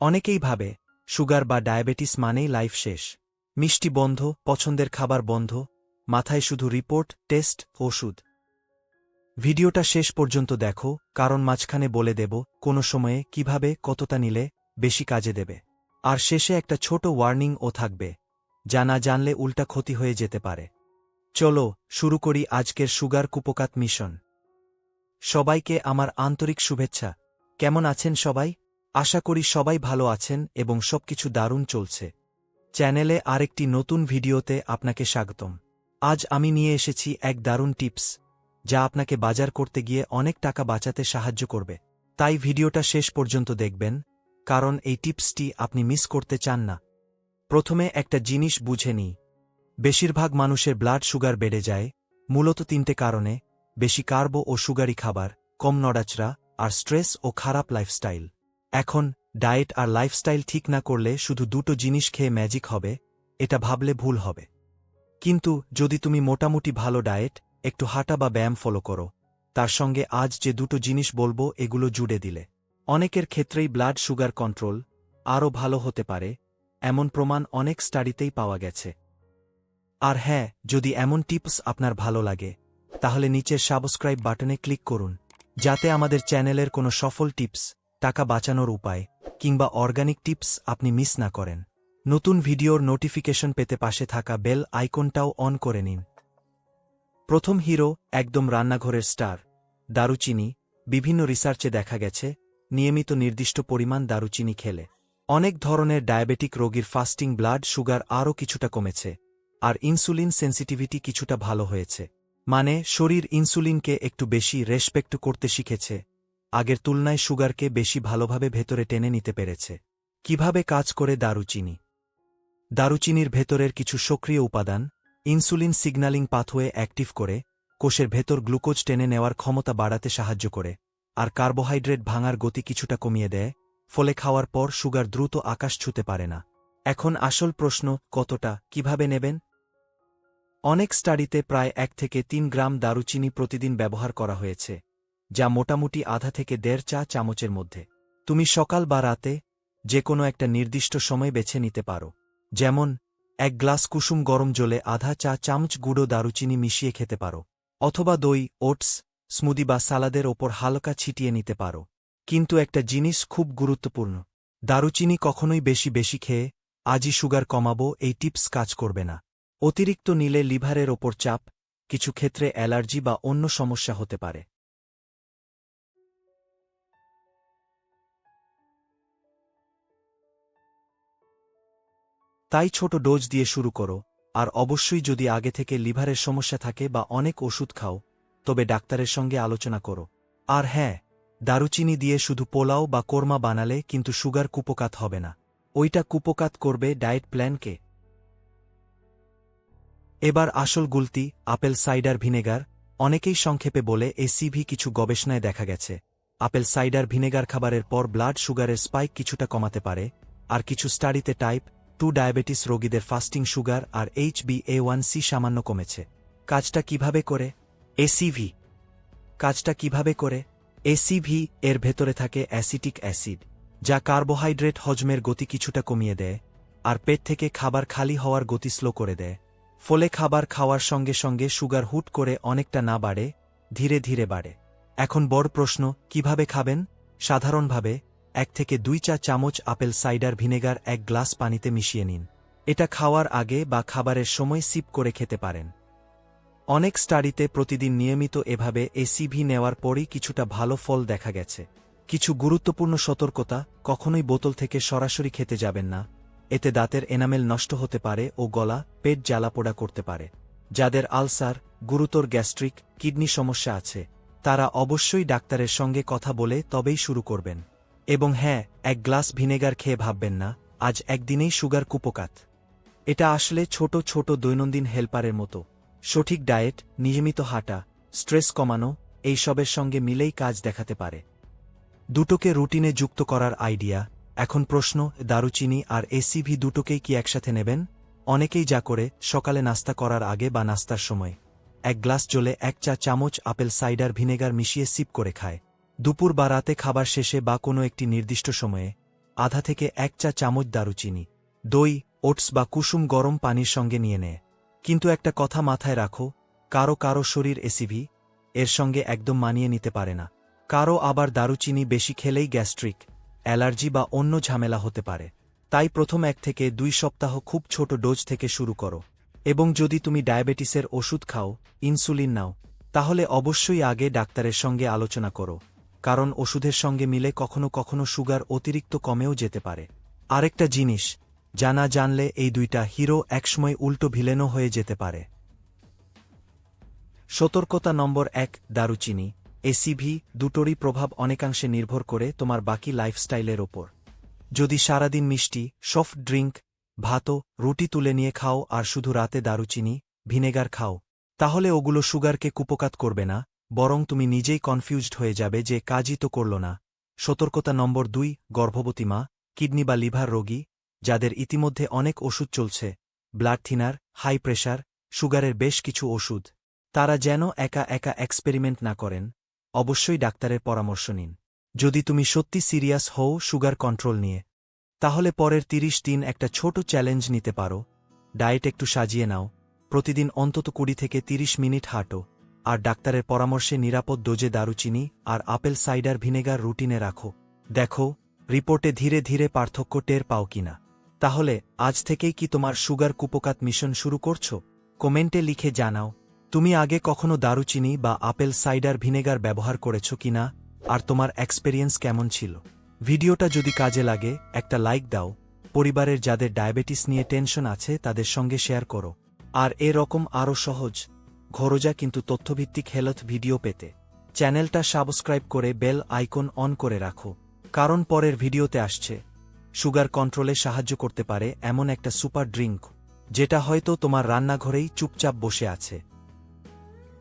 অনেকেই ভাবে, সুগার বা ডায়াবেটিস মানেই লাইফ শেষ। মিষ্টি বন্ধ, পছন্দের খাবার বন্ধ, মাথায় শুধু রিপোর্ট, টেস্ট, ওষুধ। ভিডিওটা শেষ পর্যন্ত দেখো, কারণ মাঝখানে বলে দেব, কোনো সময়ে কীভাবে, কতটা নিলে, বেশি কাজে দেবে। আর শেষে একটা ছোট ওয়ার্নিং ও থাকবে, যা না জানলে উল্টা ক্ষতি হয়ে যেতে পারে। চলো, শুরু করি আজকের সুগার কুপকাত মিশন। সবাইকে আমার আন্তরিক শুভেচ্ছা। কেমন আছেন সবাই? আশা করি সবাই ভালো আছেন এবং সবকিছু দারুণ চলছে। চ্যানেলে আরেকটি নতুন ভিডিওতে আপনাকে স্বাগতম। আজ আমি নিয়ে এসেছি এক দারুণ টিপস, যা আপনাকে বাজার করতে গিয়ে অনেক টাকা বাঁচাতে সাহায্য করবে। তাই ভিডিওটা শেষ পর্যন্ত দেখবেন, কারণ এই টিপসটি আপনি মিস করতে চান না। প্রথমে একটা জিনিস বুঝে নিই। বেশিরভাগ মানুষের ব্লাড সুগার বেড়ে যায়, মূলত তিনটে কারণে, বেশি কার্ব ও সুগারি খাবার, কম নড়াচড়া, আর স্ট্রেস ও খারাপ লাইফস্টাইল। এখন, ডায়েট আর লাইফস্টাইল ঠিক না করলে শুধু দুটো জিনিস খেয়ে ম্যাজিক হবে, এটা ভাবলে ভুল হবে। কিন্তু, যদি তুমি মোটামুটি ভালো ডায়েট, একটু হাঁটা বা ব্যায়াম ফলো করো, তার সঙ্গে আজ যে দুটো জিনিস বলব এগুলো জুড়ে দিলে। অনেকের ক্ষেত্রেই ব্লাড সুগার কন্ট্রোল আরও ভালো হতে পারে, এমন প্রমাণ অনেক স্টাডিতেই পাওয়া গেছে। আর হ্যাঁ যদি এমন টিপস আপনার ভালো লাগে, তাহলে নিচের সাবস্ক্রাইব বাটনে ক্লিক করুন, যাতে আমাদের চ্যানেলের কোনো সফল টিপস টাকা বাঁচানোর উপায়, কিংবা অর্গানিক টিপস আপনি মিস না করেন। নতুন ভিডিওর নোটিফিকেশন পেতে পাশে থাকা বেল আইকনটাও অন করে নিন। প্রথম হিরো একদম রান্নাঘরের স্টার দারুচিনি। বিভিন্ন রিসার্চে দেখা গেছে, নিয়মিত নির্দিষ্ট পরিমাণ দারুচিনি খেলে। অনেক ধরনের ডায়াবেটিক রোগীর ফাস্টিং ব্লাড সুগার আরও কিছুটা কমেছে, আর ইনসুলিন সেন্সিটিভিটি কিছুটা ভালো হয়েছে। মানে শরীর ইনসুলিনকে একটু বেশি রেসপেক্ট করতে শিখেছে আগের তুলনায় সুগারকে বেশি ভালোভাবে ভেতরে টেনে নিতে পেরেছে। কীভাবে কাজ করে দারুচিনি? দারুচিনির ভেতরের কিছু সক্রিয় উপাদান, ইনসুলিন সিগন্যালিং পাথওয়ে অ্যাক্টিভ করে, কোষের ভেতর গ্লুকোজ টেনে নেওয়ার ক্ষমতা বাড়াতে সাহায্য করে, আর কার্বোহাইড্রেট ভাঙার গতি কিছুটা কমিয়ে দেয়, ফলে খাওয়ার পর সুগার দ্রুত আকাশ ছুতে পারে না। এখন আসল প্রশ্ন, কতটা, কীভাবে নেবেন? অনেক স্টাডিতে প্রায় এক থেকে তিন গ্রাম দারুচিনি প্রতিদিন ব্যবহার করা হয়েছে। যা মোটামুটি আধা থেকে দেড় চা চামচের মধ্যে। তুমি সকাল বা রাতে যে কোনো একটা নির্দিষ্ট সময় বেছে নিতে পারো। যেমন, এক গ্লাস কুসুম গরম জলে আধা চা চামচ গুঁড়ো দারুচিনি মিশিয়ে খেতে পারো। অথবা দই, ওটস, স্মুদি বা সালাদের ওপর হালকা ছিটিয়ে নিতে পারো। কিন্তু একটা জিনিস খুব গুরুত্বপূর্ণ, দারুচিনি কখনোই বেশি বেশি খেয়ে আজই সুগার কমাবো এই টিপস কাজ করবে না। অতিরিক্ত নিলে লিভারের ওপর চাপ, কিছু ক্ষেত্রে অ্যালার্জি বা অন্য সমস্যা হতে পারে। তাই ছোট ডোজ দিয়ে শুরু করো, আর অবশ্যই যদি আগে থেকে লিভারের সমস্যা থাকে বা অনেক ওষুধ খাও, তবে ডাক্তারের সঙ্গে আলোচনা করো। আর হ্যাঁ দারুচিনি দিয়ে শুধু পোলাও বা কোরমা বানালে কিন্তু সুগার কুপকাত হবে না। ওইটা কুপকাত করবে ডায়েট প্ল্যানকে। এবার আসল গুলতি, আপেল সাইডার ভিনেগার। অনেকেই সংক্ষেপে বলে এসিভি কিছু গবেষণায় দেখা গেছে। আপেল সাইডার ভিনেগার খাবারের পর ব্লাড সুগারের স্পাইক কিছুটা কমাতে পারে, আর কিছু স্টাডিতে টাইপ টু ডায়াবেটিস রোগীদের fasting sugar R H B A one C সামান্য কমেছে। কাজটা কীভাবে করে? এসিভি কাজটা কীভাবে করে? এসিভি এর ভেতরে থাকে অ্যাসিটিক অ্যাসিড, যা কার্বোহাইড্রেট হজমের গতি কিছুটা কমিয়ে দেয় আর পেট থেকে খাবার খালি হওয়ার গতি স্লো করে দেয়। ফলে খাবার খাওয়ার সঙ্গে সঙ্গে সুগার হুট করে অনেকটা না বাড়ে, ধীরে ধীরে বাড়ে। এখন বড় প্রশ্ন, কীভাবে খাবেন? সাধারণভাবে এক থেকে দুই চা চামচ আপেল সাইডার ভিনেগার এক গ্লাস পানিতে মিশিয়ে নিন। এটা খাওয়ার আগে বা খাবারের সময় সিপ করে খেতে পারেন। অনেক স্টাডিতে প্রতিদিন নিয়মিত এভাবে এসিভি নেওয়ার পরই কিছুটা ভালো ফল দেখা গেছে। কিছু গুরুত্বপূর্ণ সতর্কতা, কখনোই বোতল থেকে সরাসরি খেতে যাবেন না। এতে দাঁতের এনামেল নষ্ট হতে পারে ও গলা, পেট জ্বালাপোড়া করতে পারে। যাদের আলসার, গুরুতর গ্যাস্ট্রিক, কিডনি সমস্যা আছে, তারা অবশ্যই ডাক্তারের সঙ্গে কথা বলে তবেই শুরু করবেন। এবং হ্যাঁ এক গ্লাস ভিনেগার খেয়ে ভাববেন না, আজ একদিনেই সুগার কুপকাত। এটা আসলে ছোট ছোট দৈনন্দিন হেল্পারের মতো। সঠিক ডায়েট, নিয়মিত হাঁটা, স্ট্রেস কমানো, এইসবের সঙ্গে মিলেই কাজ দেখাতে পারে। দুটোকে রুটিনে যুক্ত করার আইডিয়া, এখন প্রশ্ন, দারুচিনি আর এসিভি দুটোকেই কি একসাথে নেবেন? অনেকেই যা করে, সকালে নাস্তা করার আগে বা নাস্তার সময়। এক গ্লাস জলে এক চা চামচ আপেল সাইডার ভিনেগার মিশিয়ে সিপ করে খায়। দুপুর বা রাতে খাবার শেষে বা কোনো একটি নির্দিষ্ট সময়ে আধা থেকে এক চা চামচ দারুচিনি, দই, ওটস বা কুসুম গরম পানির সঙ্গে নিয়ে নেয় কিন্তু একটা কথা মাথায় রাখো, কারও কারও শরীর এসিভি, এর সঙ্গে একদম মানিয়ে নিতে পারে না। কারও আবার দারুচিনি বেশি খেলেই গ্যাস্ট্রিক, অ্যালার্জি বা অন্য ঝামেলা হতে পারে। তাই প্রথম এক থেকে দুই সপ্তাহ খুব ছোট ডোজ থেকে শুরু করো। এবং যদি তুমি ডায়াবেটিসের ওষুধ খাও, ইনসুলিন নাও, তাহলে অবশ্যই আগে ডাক্তারের সঙ্গে আলোচনা করো। কারণ ওষুধের সঙ্গে মিলে কখনো কখনো সুগার অতিরিক্ত কমেও যেতে পারে। আরেকটা জিনিস জানা জানলে এই দুইটা হিরো একসময় উল্টো ভিলেনও হয়ে যেতে পারে। সতর্কতা নম্বর এক, দারুচিনি। এসিভি দুটোরই প্রভাব অনেকাংশে নির্ভর করে তোমার বাকি লাইফস্টাইলের ওপর। যদি সারাদিন মিষ্টি, সফট ড্রিঙ্ক ভাতও, রুটি তুলে নিয়ে খাও আর শুধু রাতে দারুচিনি, ভিনেগার খাও, তাহলে ওগুলো সুগারকে কুপকাত করবে না বরং তুমি নিজেই কনফিউজড হয়ে যাবে যে কাজই তো করল না। সতর্কতা নম্বর দুই, গর্ভবতী মা, কিডনি বা লিভার রোগী, যাদের ইতিমধ্যে অনেক ওষুধ চলছে, ব্লাড থিনার, হাই প্রেশার, সুগারের বেশ কিছু ওষুধ। তারা যেন একা একা এক্সপেরিমেন্ট না করেন, অবশ্যই ডাক্তারের পরামর্শ নিন। যদি তুমি সত্যি সিরিয়াস হও সুগার কন্ট্রোল নিয়ে, তাহলে পরের তিরিশ দিন একটা ছোট চ্যালেঞ্জ নিতে পারো। ডায়েট একটু সাজিয়ে নাও। প্রতিদিন অন্তত কুড়ি থেকে তিরিশ মিনিট হাঁটো। আর ডাক্তারের পরামর্শে নিরাপদ ডোজে দারুচিনি আর আপেল সাইডার ভিনেগার রুটিনে রাখো। দেখো, রিপোর্টে ধীরে ধীরে পার্থক্য টের পাও কিনা। তাহলে, আজ থেকেই কি তোমার সুগার কুপকাত মিশন শুরু করছ? কমেন্টে লিখে জানাও, তুমি আগে কখনো দারুচিনি বা আপেল সাইডার ভিনেগার ব্যবহার করেছ কিনা? আর তোমার এক্সপেরিয়েন্স কেমন ছিল? ভিডিওটা যদি কাজে লাগে, একটা লাইক দাও। পরিবারের যাদের ডায়াবেটিস নিয়ে টেনশন আছে, তাদের সঙ্গে শেয়ার করো। আর এরকম আরও সহজ ঘরোজা কিন্তু তথ্যভিত্তিক হেলথ ভিডিও পেতে। চ্যানেলটা সাবস্ক্রাইব করে বেল আইকন অন করে রাখো। কারণ পরের ভিডিওতে আসছে। সুগার কন্ট্রোলে সাহায্য করতে পারে এমন একটা সুপার ড্রিঙ্ক, যেটা হয়তো তোমার রান্নাঘরেই চুপচাপ বসে আছে।